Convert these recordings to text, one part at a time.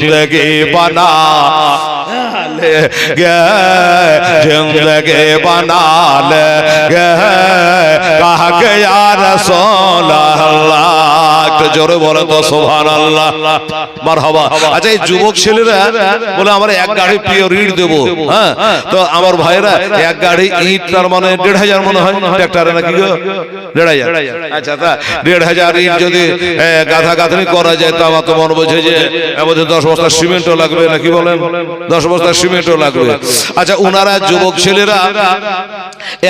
जिंदगी बना ले गे जिंदगी बना ले गे कहा के यार सोल्ला একটু জোরে বলে তো সোভান আল্লাহ মারহাবা। আচ্ছা এই যুবক ছেলেরা বলে আমরা এক গাড়ি প্রিয় ঋণ দেবো। হ্যাঁ তো আমার ভাইরা এক গাড়ি ইট, তার মানে দেড় হাজার মনে হয় ট্রাক্টরে নাকি দেড় হাজার। আচ্ছা তা দেড় হাজার ইট যদি গাঁথা গাঁথনি করা যায়, তো আমার তো মনে বোঝে যে আমাদের দশ বস্তা সিমেন্টও লাগবে নাকি বলেন? দশ বস্তা সিমেন্টও লাগবে। আচ্ছা উনারা যুবক ছেলেরা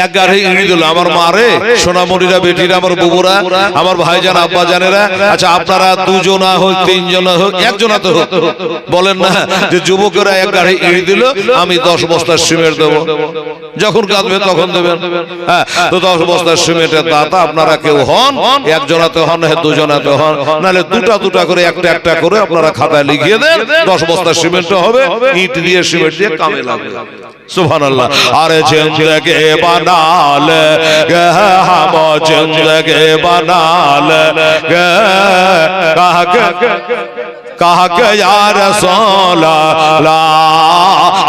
এক গাড়ি ইড়ি দিল। আমার মারে সোনামণিরা, বেটিরা, আমার বুবুরা, আমার ভাইজান আব্বা জানেরা আচ্ছা আপনারা দুজনা হোক তিনজনা হোক একজনা তো হোক। বলেন না যে যুবকেরা এক গাড়ি ইড়ি দিল আমি দশ বস্তার সিমেন্ট দেবো। যখন কাঁদবে তখন দেবেন। হ্যাঁ তো দশ বস্তা সিমেন্টের দাতা আপনারা কেউ হন? একজনাতে হন? হ্যাঁ দুজনাতে হন। নাহলে দুটা দুটা করে একটা একটা করে আপনারা খাতায় লিখিয়ে দেন দশ বস্তার সিমেন্ট হবে ইট দিয়ে সিমেন্ট দিয়ে কামে লাগবে। सुभान अल्लाह अरे जिंदगी बना ले गे हम जिंदगी बना ले गे कहा के कहा के यार सोला ला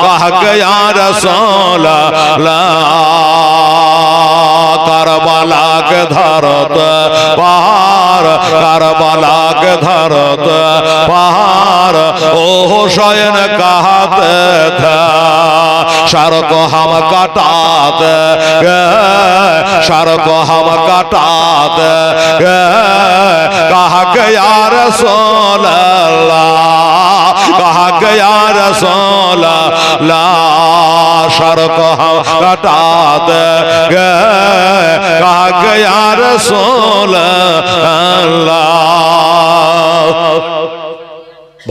कहा के यार सोला ला करबला के धरत पहाड़ करबला के धरत पहाड़ ओ हुसैन कहते थे सर को हम कटा दे सर को हम कटा दे कहा के यार सोल कहा के यार सोल ला सर को हम कटा दे कहा के यार सोल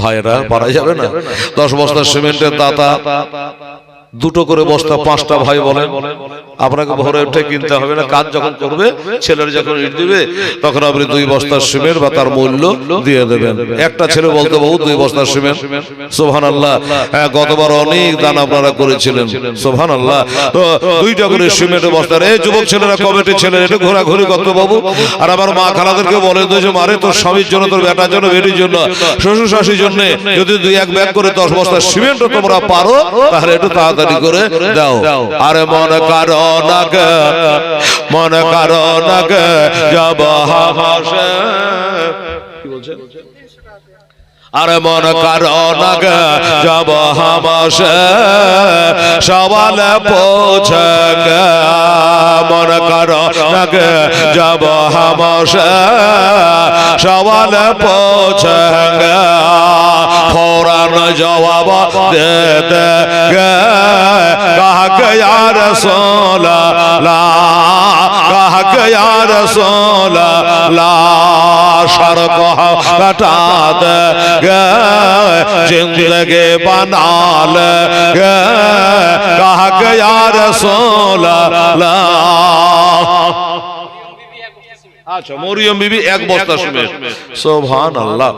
ভাইরা পারা যাবে না দশ বস্তা সিমেন্টের দাতা দুটো করে বস্তা পাঁচটা ভাই বলেন। আপনাকে ভরে উঠে কিনতে হবে না। কাজ যখন করবে ছেলের যখন ইট দিবে তখন আপনি দুই বস্তা সিমেন্ট বা তার মূল্য দিয়ে দেবেন। একটা ছেলে বলতে বহু দুই বস্তা সিমেন্ট। সোহান আল্লাহ হ্যাঁ গতবার অনেক দান আপনারা করেছিলেন। সোহান আল্লাহ তো দুইটা করে সিমেন্ট বস্তার। এই যুবক ছেলেরা কমিটি ছেলে একটু ঘোরাঘুরি করত বাবু? আর আমার মা খালাদেরকে বলে দিয়েছে মারে তোর স্বামীর জন্য তোর বেটার জন্য বেটির জন্য শ্বশুর শাশুর জন্য যদি দুই এক ব্যাগ করে দশ বস্তা সিমেন্ট তোমরা পারো তাহলে একটু তাড়াতাড়ি করে দাও আরে মনে কারও মনে কারও নাকে যাব হাসে কি মন কারণক যাব হামসে সওয়াল পোছক মন কারণক যাব হামসে সওয়াল পোছক ফৌরান জবাব দে ইয়ার সর কহ কটা দে जिंदगी बना ले कहा गया रसूल আচ্ছা মরিয়ম বিবি এক বস্তা শুনে সোভান আল্লাহ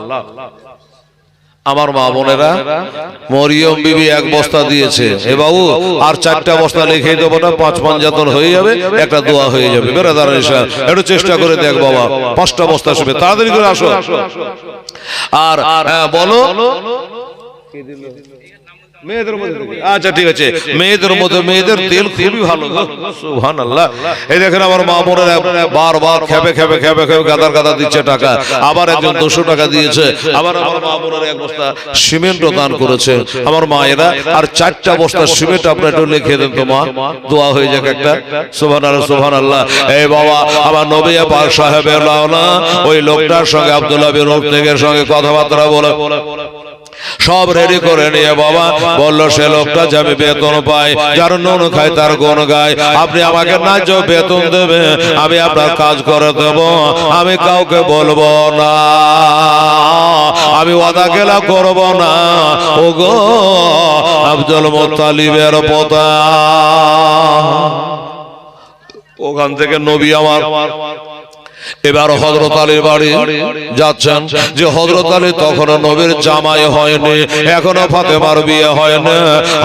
আমার মা বোনেরা মরিয়ম বিবি এক বস্তা দিয়েছে। এ বাবু আর চারটা বস্তা লিখে দেবো না পাঁচ পাঞ্জাতন হয়ে যাবে একটা দোয়া হয়ে যাবে। বেড়াদার একটু চেষ্টা করে দেখ বাবা পাঁচটা বস্তা শুনে তাড়াতাড়ি করে আসো। আর হ্যাঁ, বলো। মেয়েদের মধ্যে আচ্ছা ঠিক আছে। মেয়েদের মধ্যে মেয়েদের তেল খুবই ভালো সুহান আল্লাহ এই দেখেন আমার মা বোনেরা বারবার খেপে খেপে খেপে খেপে গাদার গাদা দিচ্ছে টাকা। আবার একজন দুশো টাকা দিয়েছে। আবার আমার মা বোনেরা এক বস্তা সিমেন্টও দান করেছে। আমার মায়েরা আর চারটা বস্তা সিমেন্ট আপনার একটু লিখে দেন তো মা দোয়া হয়ে যাক একটা। সুহান আল্লাহ সুহান আল্লাহ এই বাবা আমার নবী পাক সাহেবের লাওনা ওই লোকটার সঙ্গে আব্দুল্লাহ বিন সঙ্গে কথাবার্তা বলে। সব রেডি করে নিয়ে বাবা বলল সে লোকটা যে আমি বেতন পাই যার নুন খাই তার গুণ গায়। আপনি আমাকে ন্যায্য বেতন দেবে আমি আপনার কাজ করে দেব আমি কাউকে বলব না আমি ওয়াদা গেলা করব না। ও গো আব্দুল মোত্তালিবের পোতা। ওখান থেকে নবী আমার এবার হজরত আলীর বাড়ি যাচ্ছেন। যে হজরত আলী তখনও নবীর জামাই হয়নি এখনও ফাতেমার বিয়ে হয়নি।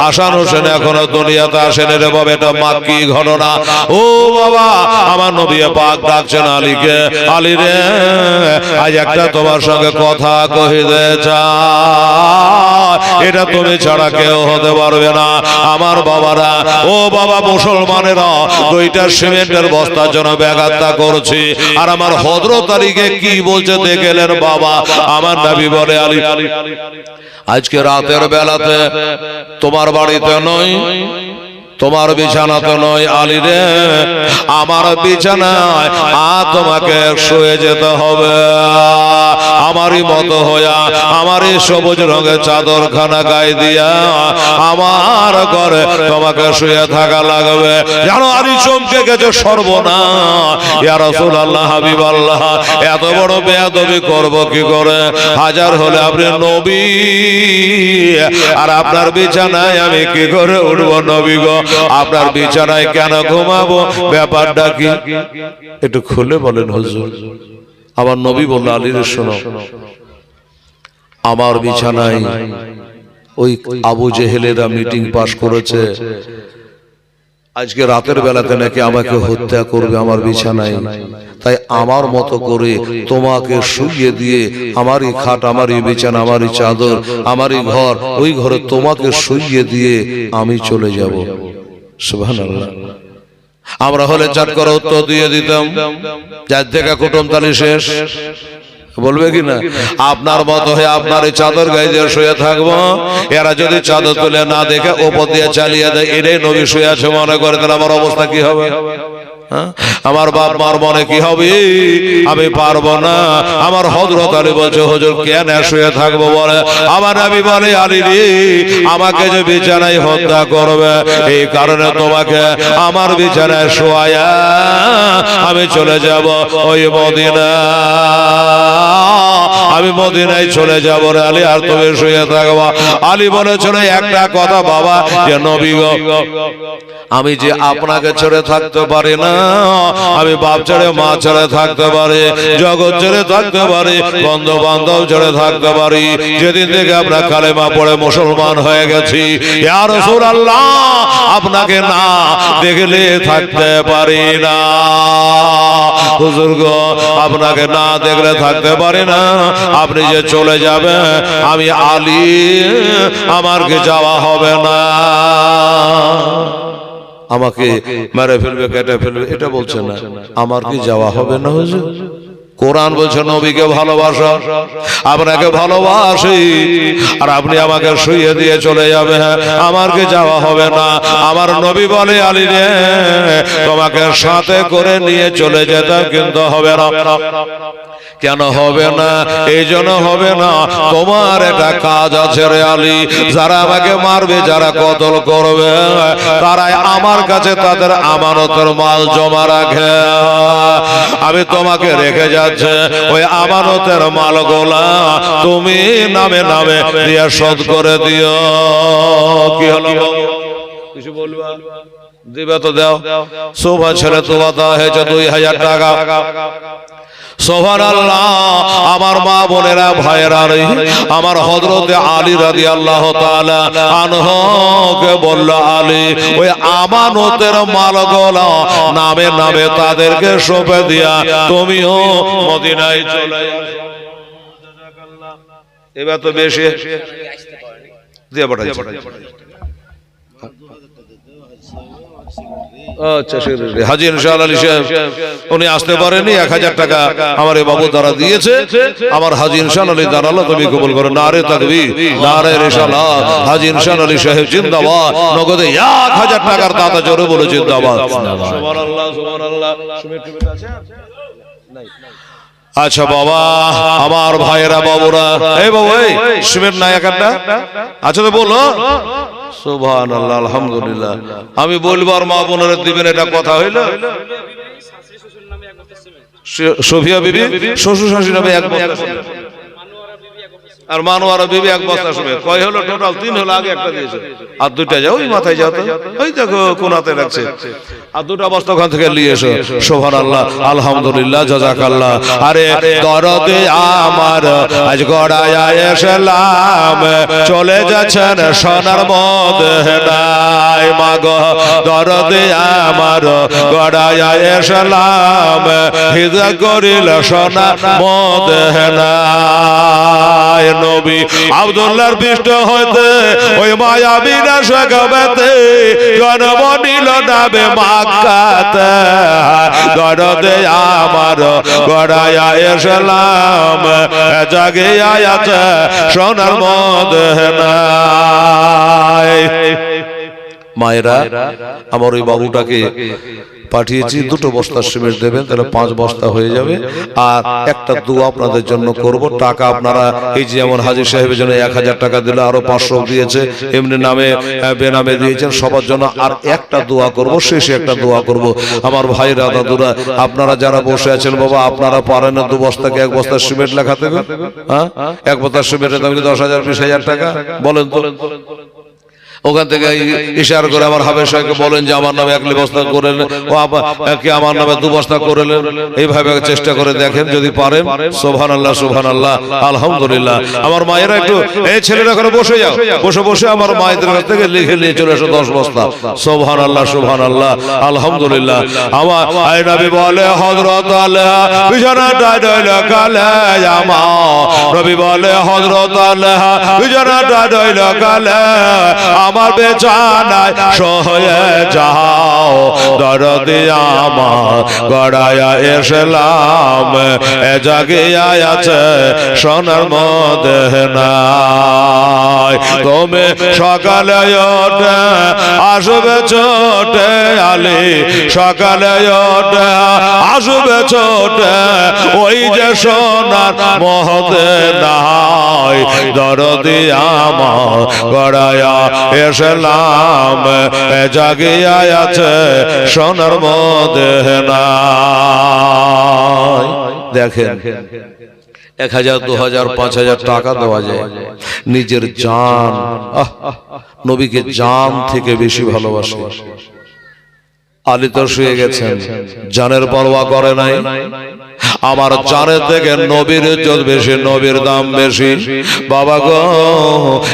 হাসান হোসেন এখনও দুনিয়াতে আসেনি রে বাবা, এটা মাক্কি ঘটনা? ও বাবা, আমার নবী পাক ডাকছেন আলীকে। আলী রে, আজ একটা তোমার সঙ্গে কথা কহিতে চা এটা তুমি ছাড়া কেউ হতে পারবে না। আমার বাবারা, ও বাবা, মুসলমানেরা দুইটা সিমেন্টের বস্তার জন্য ব্যাঘাতটা করছি। আর আমার হদ্র তারিখে কি বলছে দেখেলেন বাবা? আমার নবী বলে আলী। আজকে রাতের বেলাতে তোমার বাড়িতে নয়। তোমার বিছানা তো নয় আলী রে। আমার বিছানায় আ তোমাকে শুয়ে যেতে হবে। আমারই মতো হইয়া আমারই সবুজ রঙের চাদর খানা গায়ে দিয়া আমার ঘরে তোমাকে শুয়ে থাকা লাগবে। জানো আলী চমকে গেছে সর্বনা ইয়া রাসূলুল্লাহ হাবিব আল্লাহ এত বড় বেয়াদবি করব কি করে? হাজার হলে আপনি নবী। আর আপনার বিছানায় আমি কি করে উঠবো নবী গো? আপনার বিছানায় কেন ঘুমাবো? ব্যাপারটা কি? একটু খুলে বলেন হুজুর। আমার নবী বলল আলীর শোনো। আমার বিছানায় ওই আবু জেহেলেরা মিটিং পাশ করেছে। আজকে রাতের বেলাতে নাকি আমাকে হত্যা করবে আমার বিছানায়। তাই আমার মতো করে তোমাকে শুইয়ে দিয়ে আমারই খাট, আমারই বিছানা, আমারই চাদর, আমারই ঘর, ওই ঘরে তোমাকে শুইয়ে দিয়ে আমি চলে যাব। আমরা হলে চাট করা উত্তর দিয়ে দিতাম। যার থেকে কুটুম তালি শেষ। বলবে কি না? আপনার মত হয়ে আপনার এই চাদর গায়ে দিয়ে শুয়ে থাকব। এরা যদি চাদর তুলে না দেখে ওপর দিয়ে চালিয়ে দেয় এটাই নবী শুয়ে আছে মনে করে তাহলে আমার অবস্থা কি হবে? আমার বাপ মার মনে কি হবে? আমি পারব না। আমার হজরত আলী বলছে, হজর, কেন শুয়ে থাকব বলে? আমার আমি বলে, আলী রে, আমাকে যে বিছানায় হত্যা করবে, এই কারণে তোমাকে আমার বিছানায় শোয়া আমি চলে যাব ওই মদিনা আমি মদিনায় চলে যাব রে আলী, আর তুমি শুয়ে থাকবা। আলী বলেছিল, একটা কথা বাবা, যে নবী গো, আমি যে আপনাকে ছেড়ে থাকতে পারি না, আমি বাপ ছেড়ে মা ছেড়ে থাকতে পারি, জগৎ ছেড়ে থাকতে পারি বন্ধু বান্ধব ছেড়ে থাকতে পারি, যেদিন থেকে আমরা কালেমা পড়ে মুসলমান হয়ে গেছি, ইয়া রাসূলুল্লাহ, আপনাকে না দেখলে থাকতে পারি না। হুজুর গো, আপনাকে না দেখলে থাকতে পারি না আপনি যে চলে যাবেন আমি আলী আমার কি যাওয়া হবে না। আমাকে মেরে ফেলবে কেটে ফেলবে এটা বলছে না। আমার কি যাওয়া হবে না হুজুর? কোরআন বলছে নবীকে ভালোবাসা। আপনাকে ভালোবাসি। আর আপনি আমাকে শুয়ে দিয়ে চলে যাবে আমার কি যাওয়া হবে না। আমার নবী বলে আলী রে তোমাকে সাথে করে নিয়ে চলে যেতাম কিন্তু হবে না। কেন হবে না? এই জন্য হবে না। তোমার একটা কাজ আছে রে আলী। যারা আমাকে মারবে, যারা কতল করবে, তারাই আমার কাছে তাদের আমানতের মাল জমা রাখে। আমি তোমাকে রেখে যাচ্ছে। ওই আমানতের মাল গোলা তুমি নামে নামে দিয়ে শোধ করে দিও। কি হলো কিছু বলবা? দিবে তো দাও। শোভা ছেলে তোমার দেওয়া হয়েছে দুই হাজার টাকা। সোহান আল্লাহ আমার মা বোনেরা ভাইয়েরা রে আমার হজরতে আলী রাদি আল্লাহ আনহকে বলল আলী ওই আমানতের মালগোলা নামে নামে তাদেরকে সঁপে দিয়া তুমিও মদিনায় চলে এবার তো বেশি দিয়ে পাঠাইছি। আচ্ছা সেক্রেটারি হাজি ইনশাল আলী সাহেব উনি আসতে পারেনি এক হাজার টাকা আমার এই বাবু দ্বারা দিয়েছে। আমার হাজি ইনশাল আলী দাঁড়াল তুমি কবুল করো নারে তাকবি নারে রেশাল্লাহ হাজি ইনশাল আলী সাহেব জিন্দাবাদ নগদে এক হাজার টাকার দাতা জোরে বলে জিন্দাবাদ। সুবহানাল্লাহ। সুবহানাল্লাহ। আচ্ছা বাবা, আমার ভাইয়েরা, বাবুরা, এই বাবু, এই সুমের নায়ক একটা আচ্ছা তো বলো। সুভান আল্লাহ আলহামদুলিল্লাহ। আমি বলব আর মা বোনের দিবেন, এটা কথা হইল। সোফিয়া বিবি, শ্বশুর শাশুড়ি নামে এক। আর মানোয়ারা বিবি এক বস্তা শুনে। কয় হলো টোটাল তিন হলো আগে একটা দিয়েছে। আর দুইটা যাও, ওই মাথায় যাও তো। ওই দেখো কোনাতে রাখছে। আর দুটা বস্তা ওখান থেকে নিয়ে এসো। সোহান আল্লাহ আলহামদুলিল্লাহ জাজাক আল্লাহ আরে দরদে আমার আজ গড়ায় এসলাম। চলে যাচ্ছেন সোনার মদ নাই মাগ, দরদে আমার গড়ায় এসলাম। হিজা করিল সোনা মদ নাই নবী আব্দুল্লাহর পৃষ্ঠ হইতে ওই মায়া বিনাশ গবেতে জন্ম নিল নাবে মাক্কাতে। দরদে আমার গড়ায়া এসলাম জাগে আয়াছে সোনার মদনায় মায়েরা, আমার ওই বাবুটাকে পাঠিয়েছি দুটো বস্তা সিমেন্ট দেবেন তাহলে পাঁচ বস্তা হয়ে যাবে। আর একটা দোয়া আপনাদের জন্য করব টাকা আপনারা এই যে যেমন হাজির সাহেবের জন্য এক হাজার টাকা দিলে আরও পাঁচশো দিয়েছে এমনি নামে বেনামে দিয়েছেন সবার জন্য আর একটা দোয়া করব শেষে একটা দোয়া করব। আমার ভাইরা দাদুরা আপনারা যারা বসে আছেন বাবা আপনারা পারেন না দু বস্তাকে এক বস্তা সিমেন্ট লেখা দেবে হ্যাঁ? এক বস্তা সিমেন্টের দাম কি দশ হাজার বিশ হাজার টাকা? বলেন তো। ওখান থেকে ইশারা করে আমার হাবের সাহেবকে বলেন যে আমার নামে এক বস্তা করে নেন। ও কে আমার নামে দু বস্তা করে এইভাবে চেষ্টা করে দেখেন যদি পারেন। সোভান আল্লাহ সোভান আল্লাহ আলহামদুলিল্লাহ। আমার মায়েরা একটু এই ছেলেরা করে বসে যাও। বসে বসে আমার মায়েদের কাছ থেকে লিখে নিয়ে চলে এসো দশ বস্তা। সোভান আল্লাহ সোভান আল্লাহ আলহামদুলিল্লাহ। আমার আই নবী বলে হযরত আল্লাহ বিছানা ডাইল কালে আমা নবী বলে হযরত আল্লাহ বিছানা ডাইল কালে আমার বেচানায় সহয়ে যাও, দরদি আমার গড়ায়া এসলাম, এ জাগিয়ায় আছে সোনার মধ্যে নাই তুমি সকালে ওঠে, আসবে ছোটে আলি, সকালে ওঠে, আসবে ছোটে, ওই যে সোনার মহতে নাই দরদি আমার গড়ায়া এসলাম এ জাগিয়া আছে সোনার মধ্যে দেখেন, এক হাজার, দু হাজার, পাঁচ হাজার টাকা দেওয়া যায়। নিজের জান নবীকে জান থেকে বেশি ভালোবাসে। আলী তো শুয়ে গেছেন, জানের পরোয়া করে নাই। আমার জানের থেকে নবীর ইজ্জত বেশি নবীর দাম বেশি বাবা গো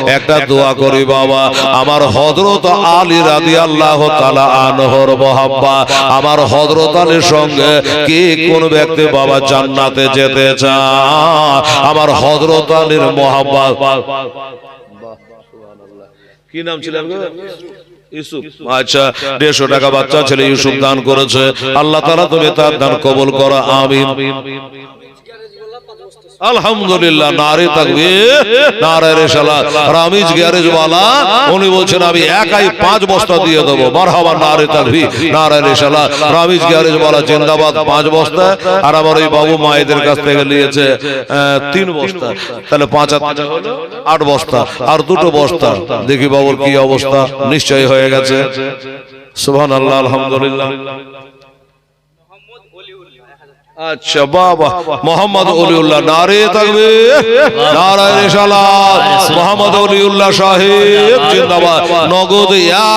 একটা দোয়া করি বাবা আমার হযরত আলী রাদিয়াল্লাহু তাআলা আনহর মহাব্বা আমার হযরত আলীর সঙ্গে কি কোন ব্যক্তি বাবা জান্নাতে যেতে চায় আমার হযরত আলীর মহাব্বা কি নাম ছিল? ইউসুফ। আচ্ছা দেড়শো টাকা বাচ্চা ছেলে ইউসুফ দান করেছে। আল্লাহ তালা তুমি তার দান কবল করা। আমিন। আলহামদুলিল্লাহ, নারে থাকবে নারে রেশালা রামিজ গ্যারেজ ওয়ালা, উনি বলছেন, আমি একাই পাঁচ বস্তা দিয়ে দেবো। মারহাবা, নারে থাকবি নারে রেশালা রামিজ গ্যারেজ ওয়ালা, জিন্দাবাদ, পাঁচ বস্তা। আর আমার ওই বাবু মায়েদের কাছ থেকে নিয়েছে তিন বস্তা। তাহলে পাঁচ আট বস্তা। আর দুটো বস্তা। দেখি বাবুর কি অবস্থা। নিশ্চয়ই হয়ে গেছে। সুবহান আল্লাহ আলহামদুলিল্লাহ। আচ্ছা বাবা। মোহাম্মদ অলিউল্লাহ নারে থাকবে। নারায়ণ মোহাম্মদ অলিউল্লাহ সাহেব, জিন্দাবাদ। নগদ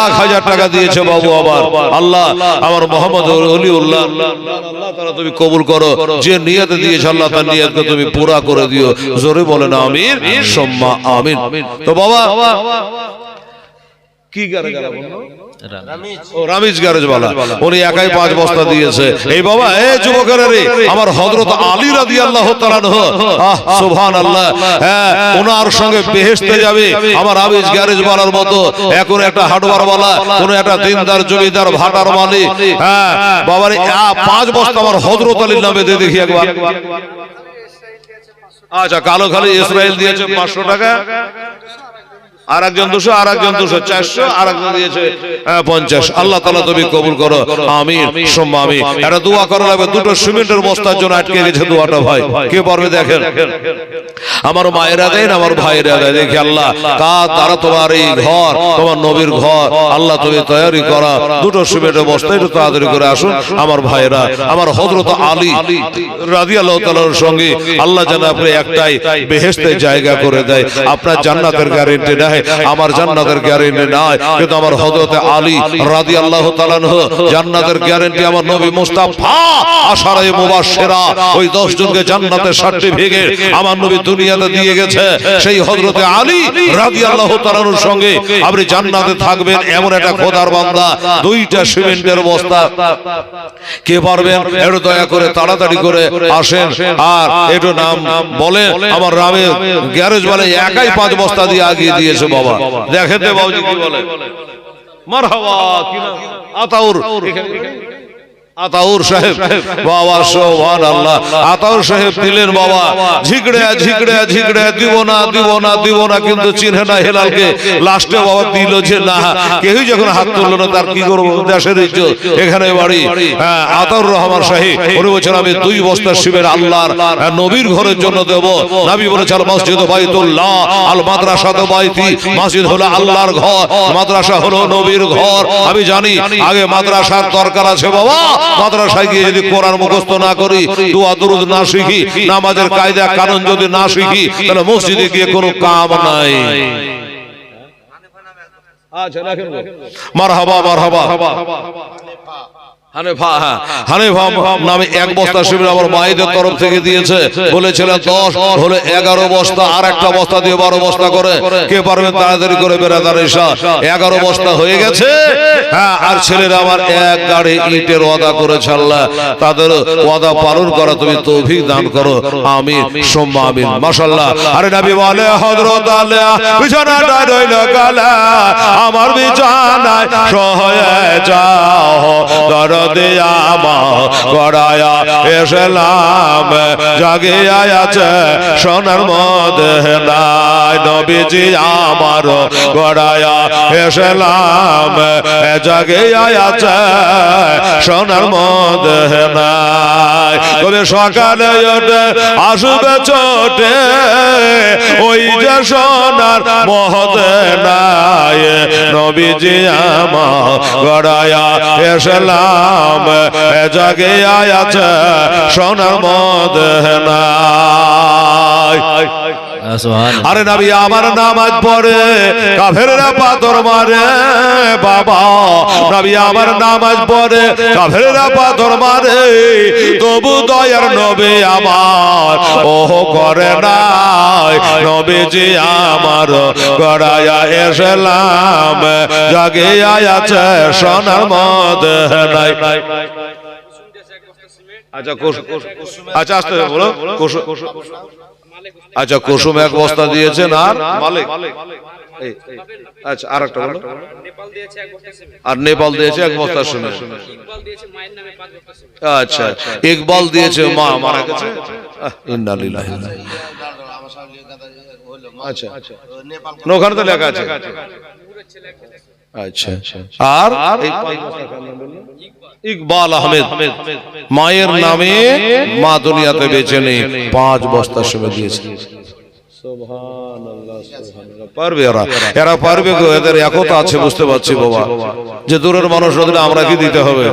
এক হাজার টাকা দিয়েছে বাবু আবার আল্লাহ, আমার মোহাম্মদ অলিউল্লাহ। তুমি কবুল করো। যে নিয়তে দিয়েছে আল্লাহ তার নিয়তকে তুমি পুরা করে দিও। জোরে বলেন আমিন। সম্মা আমিন। তো বাবা, কি গারে ও রামিজ গ্যারেজ বালা উনি একাই পাঁচ বস্তা দিয়েছে। এই বাবা এই যুবকেরা রে আমার হযরত আলী রাদিয়াল্লাহু তাআলা নহ আহ সুবহানাল্লাহ। হ্যাঁ ওনার সঙ্গে বেহেশতে যাবে। আমার রামিজ গ্যারেজ বালার মতো। এখন একটা হার্ডওয়্যার বালা কোন একটা দিনদার জমিদার ভাটার মালিক। হ্যাঁ বাবার পাঁচ বস্তা আমার হযরত আলীর নামে দিয়ে দেখি একবার। আচ্ছা কালো খালি ইসরায়েল দিয়েছে পাঁচশো টাকা। আর একজন দুশো আর একজন দুশো চারশো আর একজন দিয়েছে পঞ্চাশ। আল্লাহ তালা তুমি কবুল করো। সোম্মা আমি একটা দোয়া করা লাগবে দুটো সিমেন্টের বস্তার জন্য আটকে গেছে দোয়াটা ভাই। কে পারবে দেখেন? আমার মায়েরা দেন আমার ভাইয়েরা দেয় দেখি আল্লাহ কা তারা তোমার এই ঘর তোমার নবীর ঘর আল্লাহ তুমি তৈরি করা দুটো সিমেন্টের বস্তা একটু তাড়াতাড়ি করে আসুন। আমার ভাইয়েরা আমার হজরত আলী রাজি আল্লাহ তালার সঙ্গে আল্লাহ যেন আপনি একটাই বেহেস্তে জায়গা করে দেয় আপনার জান্নাতের গ্যারেন্টি নেয় আমার জান্নাতের গ্যারেন্টি নাই কিন্তু আমার হযরতে আলী রাদিয়াল্লাহু তাআলা জান্নাতের গ্যারেন্টি আমার নবী মুস্তাফা আশারায়ে মুবাশশিরা ওই 10 জনকে জান্নাতের সার্টিফিকেট আমার নবী দুনিয়াতে দিয়ে গেছে। সেই হযরতে আলী রাদিয়াল্লাহু তাআলার সঙ্গে আপনি জান্নাতে থাকবেন এমন একটা খোদার বান্দা দুইটা সিমেন্টের বস্তা। কে পারবেন? একটু দয়া করে তাড়াতাড়ি করে আসেন। আর একটু নাম বলেন আমার রামে গ্যারেজ বলে একাই পাঁচ বস্তা দিয়ে আগিয়ে দিয়েছে বাবা। দেখেন তো বাবুজি কি বলে? মারহাবা কি নাম আতাউর। আতাউর সাহেব বাবা সোহান আল্লাহ আতাউর সাহেব দিলেন বাবা ঝিকড়ে ঝিকড়ে ঝিকড়ে দিব না দিব না দিব না কিন্তু চিনহে না হেলালকে। লাস্টে বাবা দিল যে না কেউই যখন হাত তুললো না তার কি করব? দেশের ইজ্জত এখানে বাড়ি। হ্যাঁ আতাউর রহমান সাহেব উনি বলছেন আমি দুই বস্তা শিবের আল্লাহর হ্যাঁ, নবীর ঘরের জন্য দেব। নবী বলেছে আল মসজিদ বাইতুল্লাহ আল মাদ্রাসা তো বাইতি মসজিদ হলো আল্লাহর ঘর মাদ্রাসা হলো নবীর ঘর। আমি জানি আগে মাদ্রাসার দরকার আছে বাবা। মাদ্রাসায় গিয়ে যদি কোরআন মুখস্থ না করি দোয়া দরুদ না শিখি নামাজের কায়দা কানুন যদি না শিখি তাহলে মসজিদে গিয়ে কোনো কাম নাই। আচ্ছা মারহাবা মারহাবা। হানেফা হ্যাঁ হানেফা নামে এক বস্তা শিবির আমার মায়েদের তরফ থেকে দিয়েছে। বলেছিলেন দশ হলে এগারো বস্তা আর একটা বস্তা দিয়ে বারো বস্তা করে। কে পারবেন তাড়াতাড়ি করে বেড়াদার এসা এগারো বস্তা হয়ে গেছে। হ্যাঁ আর ছেলেরা আমার এক গাড়ি ইটের ওয়াদা করেছে আল্লাহ। তাদের ওয়াদা পালন করা তুমি তৌফিক দান করো। আমি সোম্মা আমিন মাশাল্লাহ আরে নবী বলে হযরত আলী বিছানাটা রইল কালা আমার বিছানায় সহয়ে যাও। দরদে আমার গড়ায়া এসলাম জাগিয়া আছে সোনার মধ্যে নাই নবীজি আমার গড়ায়া এসলাম জাগিয়া আছে সোনার মধ্যে নাই। তবে সকালে ওঠে আসবে চোটে ওই যে সোনার মহতে নাই। নবীজি আমার গড়ায়া এসলাম। জাগে আয়াছে সোনার মদ নাই আরে নবী আমার নামাজ পড়ে কাফেররা পাথর মারে বাবা নবী আমার নামাজ পড়ে কাফেররা পাথর মারে তবু দয়ার নবী আমার ওহ করে নাই নবীজি আমার গড়ায়া এসলাম জাগে আছে সোনার মধ্যে নাই আচ্ছা আচ্ছা আস্তে বলো কুসুম আচ্ছা কুসুম এক বস্তা দিয়েছেন আর মালিক আচ্ছা আর একটা বলো আর নেপাল দিয়েছে এক বস্তা শুনে আচ্ছা ইকবাল দিয়েছে মা মারা গেছে। আচ্ছা ওখানে তো লেখা আছে আচ্ছা আর এই পাঁচ বস্তা? ইকবাল আহমেদ। মায়ের নামে মা দুনিয়াতে বেঁচে নেই পাঁচ বস্তা সময় দিয়েছে। পারবে এরা? এরা। পারবে এদের একতা আছে বুঝতে পারছি বাবা। যে দূরের মানুষ হলে আমরা কি দিতে হবে?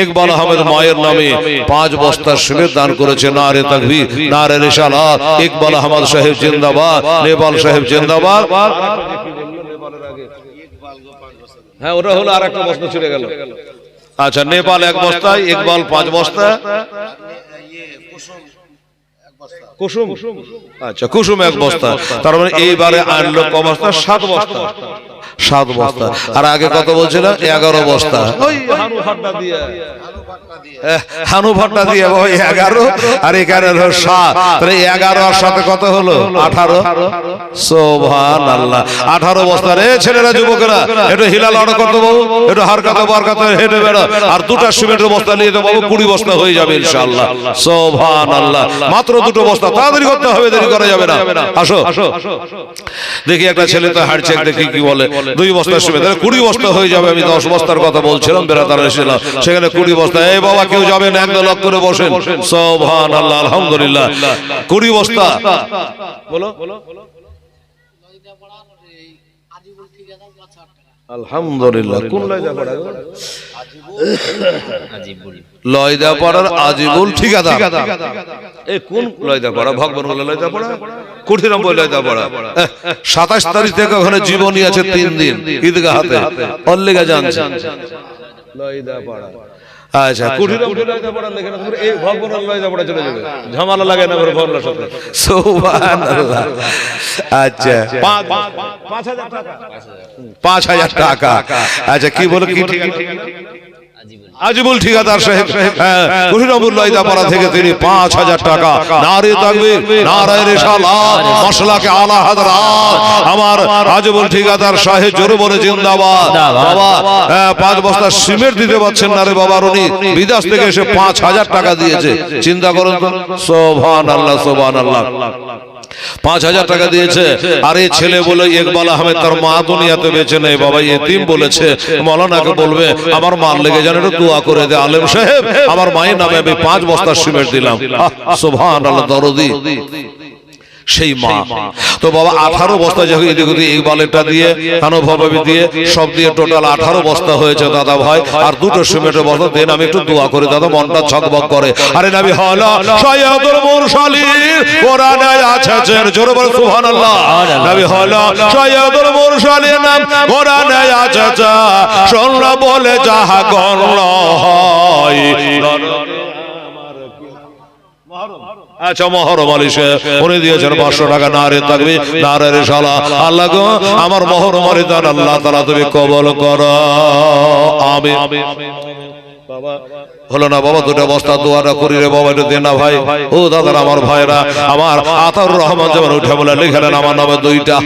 ইকবাল আহমেদ মায়ের নামে পাঁচ বস্তার শিবের দান করেছে না রে তাকবীর। না রে রিসালাত ইকবাল আহমদ সাহেব জিন্দাবাদ। নেপাল সাহেব জিন্দাবাদ। হ্যাঁ হলো আর একটা বস্তা ছিঁড়ে গেল। আচ্ছা নেপাল এক বস্তা ইকবাল পাঁচ বস্তা কুসুম আচ্ছা কুসুম এক বস্তা তার মানে এইবারে আনলো ক বস্তা সাত বস্তা সাত বস্তা আর আগে কত বলছিলাম এগারো বস্তা ওই হানু ভাট্টা দিয়ে ওই এগারো আর এখানে সাত। তাহলে এগারো আর সাথে কত হলো? আঠারো। সোভান আল্লাহ আঠারো বস্তা রে ছেলেরা যুবকেরা। একটু হিলাল অর্ডার করতে বাবু। একটু হার কাতে বার কাতে হেঁটে বেড়ো। আর দুটা সিমেন্টের বস্তা নিয়ে তো বাবু কুড়ি বস্তা হয়ে যাবে ইনশাআল্লাহ। সোভান আল্লাহ মাত্র দুটো বস্তা। তাড়াতাড়ি করতে হবে দেরি করা যাবে না। আসো। দেখি একটা ছেলে তো হাঁটছে দেখি কি বলে। দুই বস্তার সময় তাহলে কুড়ি বস্তা হয়ে যাবে আমি দশ বস্তার কথা বলছিলাম বেড়াতার এসেছিলাম সেখানে কুড়ি বস্তা এই বাবা কেউ যাবেন একদম লক করে বসেন। সোভান আল্লাহ আলহামদুলিল্লাহ। কুড়ি বস্তা। বলো। আলহামদুলিল্লাহ। কোন লয়দা পাড়া গো? লয়দা পাড়ার আজিবুল ঠিকাদার। এই কোন লয়দা পাড়া? ভগবান বলে লয়দা পাড়া? কুঠিরাম বলে লয়দা পাড়া? সাতাশ তারিখ থেকে ওখানে জীবনী আছে তিন দিন ঈদগা হাতে। অল্লিগা জানছে। লয়দা পাড়া। আচ্ছা না তোমরা এই ভগবান আল্লাহ চলে যাবে। ঝামালা লাগে না করে ভগবান সাথে। সুবহানাল্লাহ। আচ্ছা। পাঁচ পাঁচ হাজার টাকা। পাঁচ হাজার টাকা। আচ্ছা কি বলো কি ঠিক আজিবুল ঠিকাদার সাহেব হ্যাঁ, কুঠিরামুল লয়দাপাড়া থেকে তিনি পাঁচ হাজার টাকা নারে থাকবে নারায়ণ মশলাকে আলা হাজরাত আমার আজিবুল ঠিকাদার সাহেব জোরে বলে জিন্দাবাদ। বাবা হ্যাঁ, পাঁচ বস্তা সিমেন্ট দিতে পারছেন না রে বাবা উনি বিদেশ থেকে এসে পাঁচ হাজার টাকা দিয়েছে। চিন্তা করুন তো। সোভান আল্লাহ সোভান আল্লাহ পাঁচ হাজার টাকা দিয়েছে। আর এই ছেলে বলে ইকবাল আহমেদ তার মা দুনিয়াতে বেঁচে নেই। বাবা এতিম বলেছে মৌলানাকে বলবে আমার মার লেগে যেন একটু দোয়া করে দে আলেম সাহেব। আমার মায়ের নামে আমি পাঁচ বস্তা সিমেন্ট দিলাম। সোভান আল্লাহ দরদি। সেই মা তো বাবা আঠারো বস্তা যখন এদিক ওদিক ইকবালেরটা দিয়ে হানুভাবি দিয়ে সব দিয়ে টোটাল আঠারো বস্তা হয়েছে দাদা ভাই আর দুটো সিমেন্টের বস্তা দেন আমি একটু দোয়া করি দাদা মনটা ছকবক করে আরে নাবি হলো সৈয়দুল মুরসালিন কোরআনে আছে জোরে বলে সুবহানাল্লাহ নবী হলো সৈয়দুল মুরসালিন নাম কোরআনে আছে শুনলা বলে যাহা গণ হয় আচ্ছা আমার মহরম আলী দান আল্লাহ তালা তুমি কবল কর। আমি হলো না বাবা, দুটো বস্তা দোয়াটা করি রে বাবা, এটা দেন না ভাই। ও দাদার, আমার ভাইরা, আমার আতার রহমান যেমন উঠে বলে লিখেলেন আমার নামে দুইটা।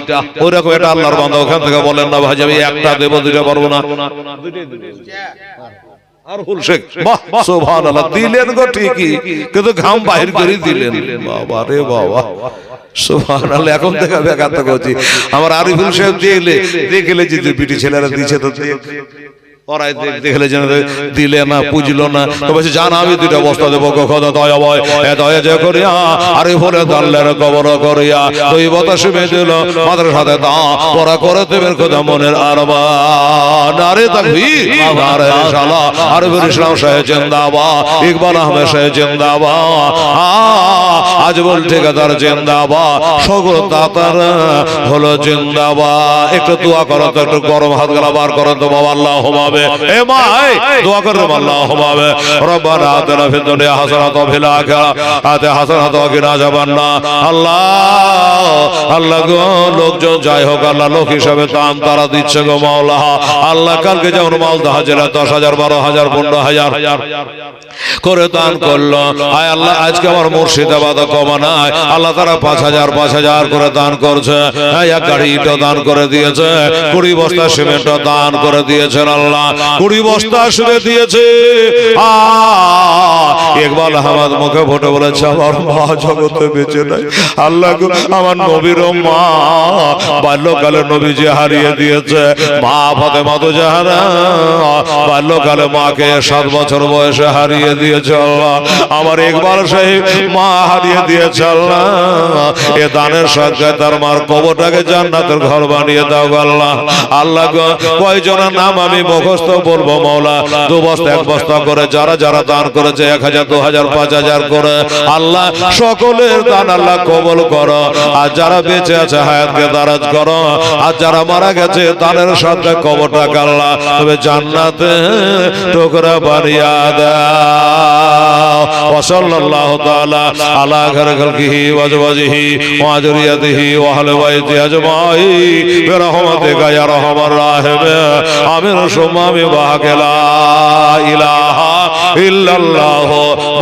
ওইরকম এটা আল্লাহর বান্ধব ওখান থেকে বলেন না ভাই আমি একটা দেবো, দুইটা পারব না। আর ফুল শেখ। বাহ সুবহানাল্লাহ। দিলেন গো ঠিকই কিন্তু ঘাম বাহির করে দিলেন। বাবা রে বাবা সুবহানাল্লাহ এখন করছি। আমার আরিফুল সাহেব দিলে দেখলে যে বিটি ছেলেরা দিছে তো দেখ। ওরাই দেখলে যেন দিলে না পুজলো না তো জান আমি দুইটা বস্তা দেবো গো দয়া ভয় দয়া যে করিয়া আরে বলে দাল্লের কবর করিয়া তুই বাতাসে বেঁধেল মাদের সাথে দা পরা করে দেবেন খোদা মনের আরবা। নারে তাকবীর নারে শালা আরে ইসলাম সাহেব জিন্দাবা ইকবাল আহমেদ সাহেব জিন্দাবা আজ ঠিকাদার জিন্দাবা সগর দাতার হলো জিন্দাবা একটু দোয়া করো তো একটু গরম হাত গলা বার করো তো বাবা আল্লাহ হবে। এ মাই দোয়া করো আল্লাহ হবে রব্বানা আতিনা ফিদ দুনিয়া হাসানাত ওয়া ফিল আখিরাতি হাসানাত ওয়া কিনা আযাবান্না আল্লাহ আল্লাহ গো লোকজন যাই হোক আল্লাহ লোক হিসাবে দান তারা দিচ্ছে গো মাওলা আল্লাহ কালকে যেমন মালদা হাজারা দশ হাজার বারো হাজার পনেরো হাজার করে দান করল। আয় আল্লাহ আজকে আমার মুর্শিদাবাদ কমা নাই। আল্লাহ তারা পাঁচ হাজার পাঁচ হাজার করে দান করছে। হ্যাঁ, এক গাড়ি দান করে দিয়েছে। কুড়ি বস্তা সিমেন্ট দান করে দিয়েছেন আল্লাহ। কুড়ি বস্তা সিমেন্ট দিয়েছে। ইকবাল আহমদ মুখে ভোটে বলেছে আমার মা জগতে বেঁচে নাই। আল্লাহ আমার নবীর মা বাল্যকালে নবীজি হারিয়ে দিয়েছে। মা ফাতেমা তো জাহারা বাল্যকালে মাকে সাত বছর বয়সে হারিয়ে দিয়েছে আল্লাহ। আমার একবার সাহেব মা হারিয়ে দিয়েছে আল্লাহ। এ দানের সাথে তার মার কবরটাকে জান্নাতের ঘর বানিয়ে দাও আল্লাহ। আল্লাহ কয়জনের নাম আমি বস্তা বলব মাওলা দু বস্তা এক বস্তা করে, যারা যারা দান করেছে, এক হাজার, দু হাজার, পাঁচ হাজার করে। আল্লাহ, সকলের দান আল্লাহ কবল করো। আর যারা বেঁচে আছে, হায়াতকে দারাজ করো। আর যারা মারা গেছে তাদের সাথে কবরটা কাল্লা তবে জান্নাতে টুকরা বাড়িয়া দাও। ওসল্লাহ তাআলা আলা ঘর খালকিহি ওয়াজবাজিহি ওয়াজরিয়াতিহি ওয়া আহলে বাইতি আজমাই বিরহমাতিকা গায়া রহমান। রাহিম আমিন। সুমা গোলামে বাগলা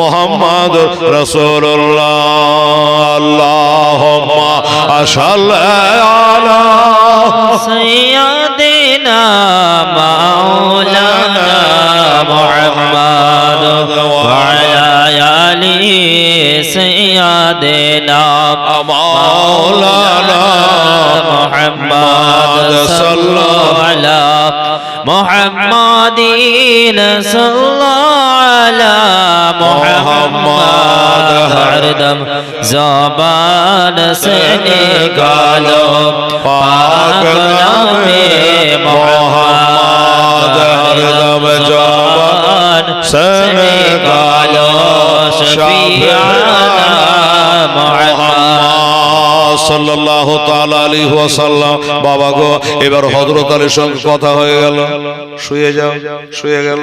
মোহাম্মদ রাসূলুল্লাহ। আল্লাহুম্মা আশাল্লা মাওলানা জবান সে নিকাল পাক নামে মোহাম্মদ হরদম জবান সে নিকাল সাল্লাহ তালা আলী ওয়াসাল্লাম। বাবা গো, এবার হজরত আলীর সঙ্গে কথা হয়ে গেল। শুয়ে যাও, শুয়ে গেল।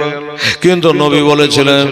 কিন্তু নবী বলেছিলেন